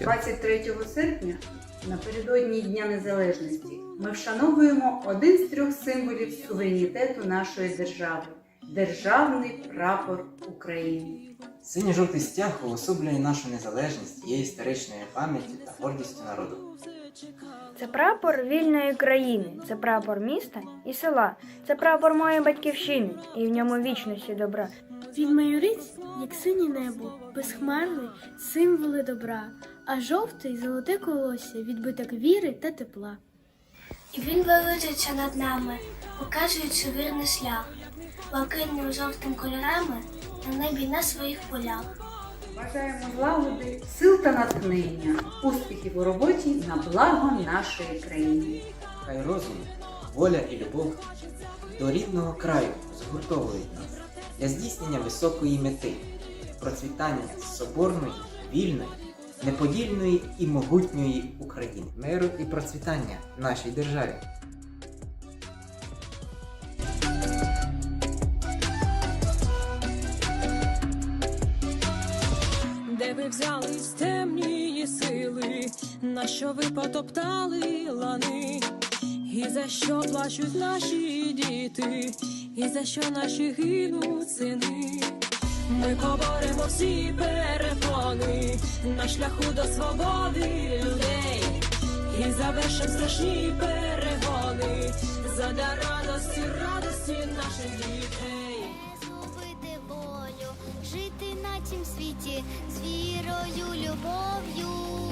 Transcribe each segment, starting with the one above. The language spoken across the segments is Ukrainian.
незалежністю. 23 серпня, напередодні Дня Незалежності, ми вшановуємо один з трьох символів суверенітету нашої держави державний прапор України. Синьо-жовтий стяг уособлює нашу незалежність, є історичною пам'яттю та гордістю народу. Це прапор вільної країни, це прапор міста і села, це прапор моєї батьківщини, і в ньому вічності добра. Він майорить, як синє небо, безхмарний, символи добра, а жовтий золоте колосся, відбиток віри та тепла. І він величиться над нами, показуючи вірний шлях, блакитним жовтим кольорами на небі на своїх полях. Бажаємо злагоди, сил та натхнення, успіхів у роботі на благо нашої країни. Хай розум, воля і любов до рідного краю згуртовують нас для здійснення високої мети, процвітання соборної, вільної, неподільної і могутньої України, миру і процвітання нашій державі. Де ви взялись темні сили, на що ви потоптали лани, і за що плачуть наші діти, і за що наші гинуть сини. Ми поборемо всі перепони на шляху до свободи людей, і завершив страшні перегони задля радості, радості наших дітей. Зубити волю, жити на цім світі з вірою, любов'ю.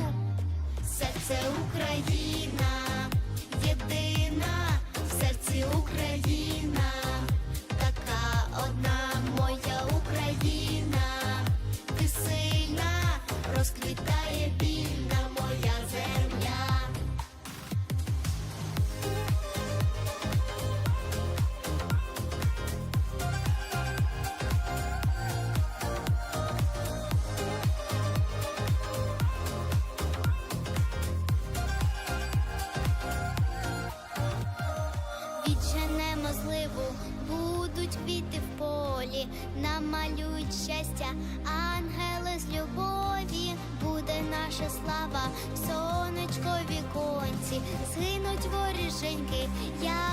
Відженемо зливу, будуть квіти в полі, намалюють щастя, ангели з любові, буде наша слава, сонечко віконці, згинуть воріженьки, як